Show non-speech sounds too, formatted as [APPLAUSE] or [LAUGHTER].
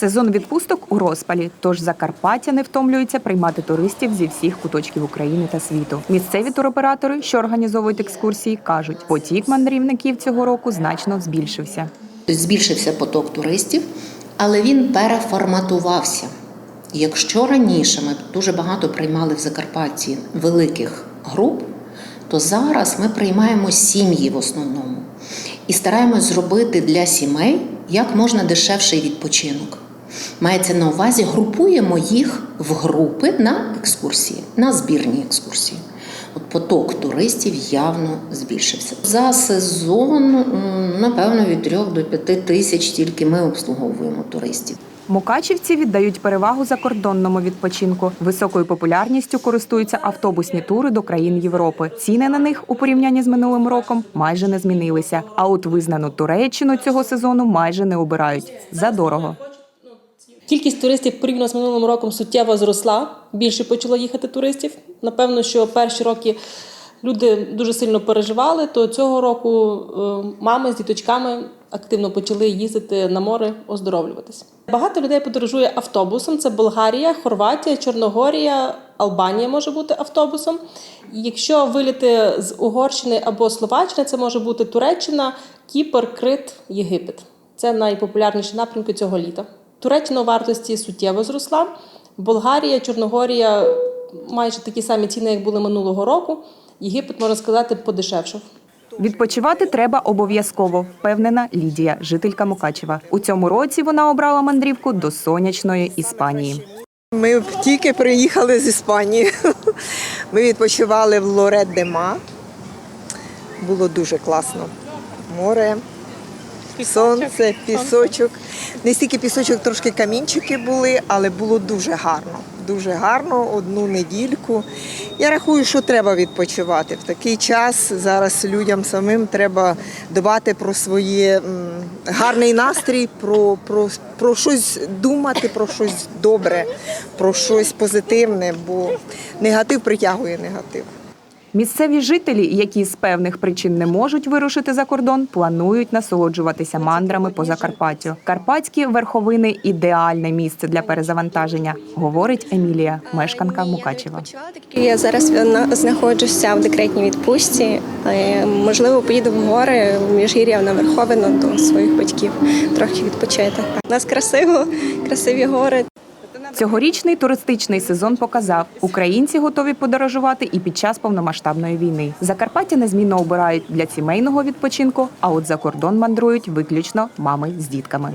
Сезон відпусток у розпалі, тож Закарпаття не втомлюється приймати туристів зі всіх куточків України та світу. Місцеві туроператори, що організовують екскурсії, кажуть, потік мандрівників цього року значно збільшився. Збільшився поток туристів, але він переформатувався. Якщо раніше ми дуже багато приймали в Закарпатті великих груп, то зараз ми приймаємо сім'ї в основному і стараємось зробити для сімей як можна дешевший відпочинок. Мається на увазі, групуємо їх в групи на екскурсії, на збірні екскурсії. От поток туристів явно збільшився. За сезон, напевно, від 3 до 5 тисяч тільки ми обслуговуємо туристів. Мукачівці віддають перевагу закордонному відпочинку. Високою популярністю користуються автобусні тури до країн Європи. Ціни на них у порівнянні з минулим роком майже не змінилися. А от визнану Туреччину цього сезону майже не обирають задорого. Кількість туристів порівняно з минулим роком суттєво зросла. Більше почало їхати туристів. Напевно, що перші роки люди дуже сильно переживали, то цього року е, мами з діточками активно почали їздити на море оздоровлюватися. Багато людей подорожує автобусом. Це Болгарія, Хорватія, Чорногорія, Албанія може бути автобусом. Якщо виліти з Угорщини або Словаччини, це може бути Туреччина, Кіпр, Крит, Єгипет. Це найпопулярніші напрямки цього літа. Туреччина у вартості суттєво зросла. Болгарія, Чорногорія майже такі самі ціни, як були минулого року. Єгипет, можна сказати, подешевшав. Відпочивати треба обов'язково, впевнена Лідія, жителька Мукачева. У цьому році вона обрала мандрівку до сонячної Іспанії. Ми тільки приїхали з Іспанії. [LAUGHS] Ми відпочивали в Лорет де Ма. Було дуже класно. Море, сонце, пісочок. Не стільки пісочок, трошки камінчики були, але було дуже гарно. Дуже гарно, одну недільку. Я рахую, що треба відпочивати. В такий час зараз людям самим треба дбати про своє гарний настрій, про, про, про щось думати, про щось добре, про щось позитивне, бо негатив притягує негатив. Місцеві жителі, які з певних причин не можуть вирушити за кордон, планують насолоджуватися мандрами по Закарпаттю. Карпатські верховини ідеальне місце для перезавантаження, говорить Емілія, мешканка Мукачева. Я зараз знаходжуся в декретній відпустці. Е, Можливо, поїду в гори в міжгір'я на Верховину до своїх батьків, трохи відпочити. У нас красиво, красиві гори. Цьогорічний туристичний сезон показав, українці готові подорожувати і під час повномасштабної війни. Закарпаття незмінно обирають для сімейного відпочинку, а от за кордон мандрують виключно мами з дітками.